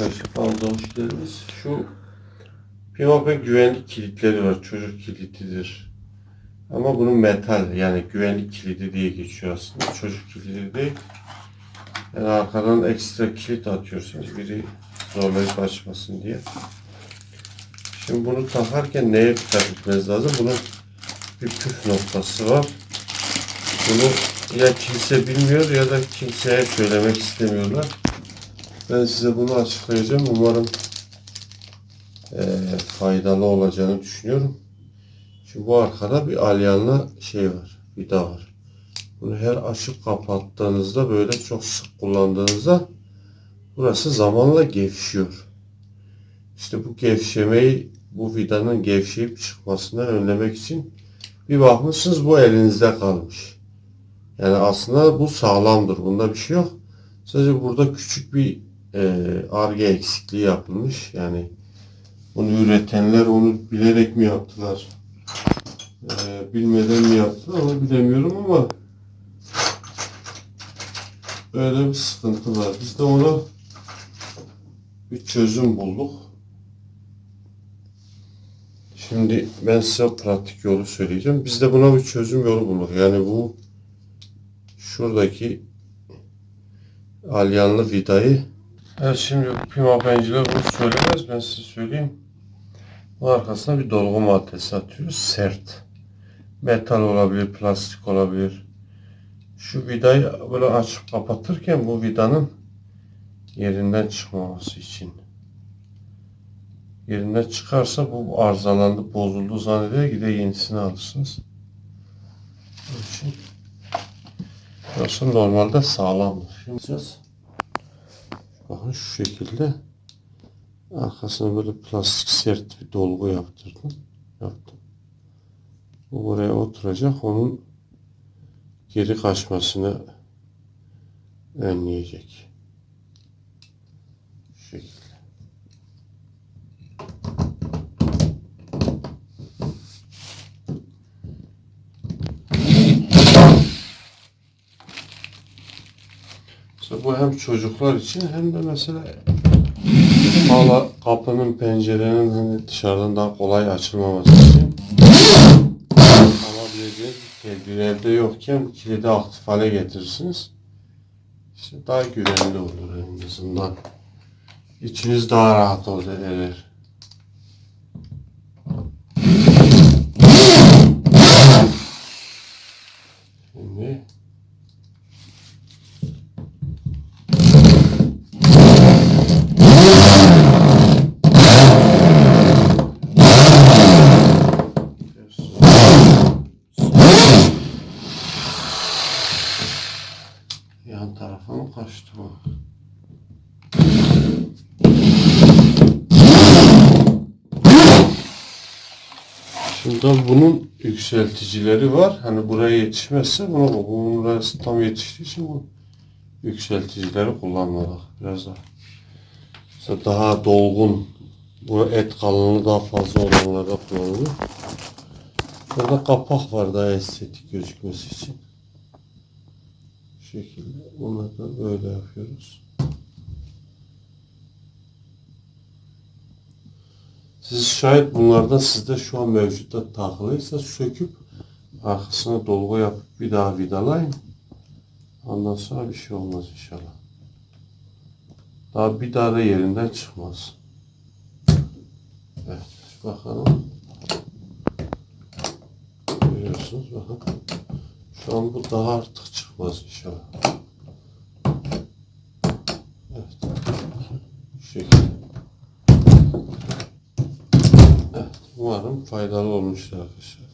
arkadaşlar fazla hoş geldiniz. Şu Pimapen güvenlik kilitleri var. Çocuk kilitidir. Ama bunun metal yani güvenlik kilidi diye geçiyor aslında. Çocuk kilidi değil. Yani arkadan ekstra kilit atıyorsunuz. Biri zorlayıp açmasın diye. Şimdi bunu takarken neye dikkat etmeniz lazım? Bunun bir püf noktası var. Bunu ya kimse bilmiyor ya da kimseye söylemek istemiyorlar. Ben size bunu açıklayacağım. Umarım eee, faydalı olacağını düşünüyorum. Şimdi bu arkada bir alyanla şey var, vida var. Bunu her açıp kapattığınızda böyle çok sık kullandığınızda burası zamanla gevşiyor. İşte bu gevşemeyi, bu vidanın gevşeyip çıkmasını önlemek için bir bakmışsınız bu elinizde kalmış. Yani aslında bu sağlamdır. Bunda bir şey yok. Sadece burada küçük bir eee arge eksikliği yapılmış. Yani bunu üretenler onu bilerek mi yaptılar? Eee, bilmeden mi yaptılar onu bilemiyorum ama böyle bir sıkıntı var. Biz de ona bir çözüm bulduk. Şimdi ben size pratik yolu söyleyeceğim. Biz de buna bir çözüm yolu bulduk. Yani bu şuradaki alyanlı vidayı Evet şimdi pimapenciler bunu söylemez ben size söyleyeyim. Bu arkasına bir dolgu maddesi atıyoruz. Sert. Metal olabilir, plastik olabilir. Şu vidayı böyle açıp kapatırken bu vidanın yerinden çıkmaması için. Yerinden çıkarsa bu arızalandı, bozuldu zanneder gider yenisini alırsınız. Onun için Burası normalde sağlamdır. Şimdi. Bakın şu şekilde arkasına böyle plastik sert bir dolgu yaptırdım. Yaptım. Bu buraya oturacak. Onun geri kaçmasını önleyecek. Şu şekilde. Bu hem çocuklar için hem de mesela hala kapının pencerenin hani dışarıdan daha kolay açılmaması için alabileceğiniz bir tedbir evde yokken kilidi aktif hale getirirsiniz. İşte daha güvenli olur en azından. İçiniz daha rahat olur eğer. Şimdi Yan tarafa mı kaçtı bu? Şimdi bunun yükselticileri var. Hani buraya yetişmezse bunu bunun burası tam yetiştiği için bu yükselticileri kullanmadık. Biraz daha mesela daha dolgun bu et kalınlığı daha fazla olanlarda kullanılıyor. Burada kapak var daha estetik gözükmesi için. Şekilde bunlardan böyle yapıyoruz. Siz şayet bunlardan sizde şu an mevcutta takılıysa söküp arkasına dolgu yapıp bir daha vidalayın. Ondan sonra bir şey olmaz inşallah. Daha bir daha da yerinden çıkmaz. Evet bakalım. Görüyorsunuz bakın. Şu an bu daha artık çıkmaz inşallah. Evet. Şu şekilde. Evet. Umarım faydalı olmuştur arkadaşlar.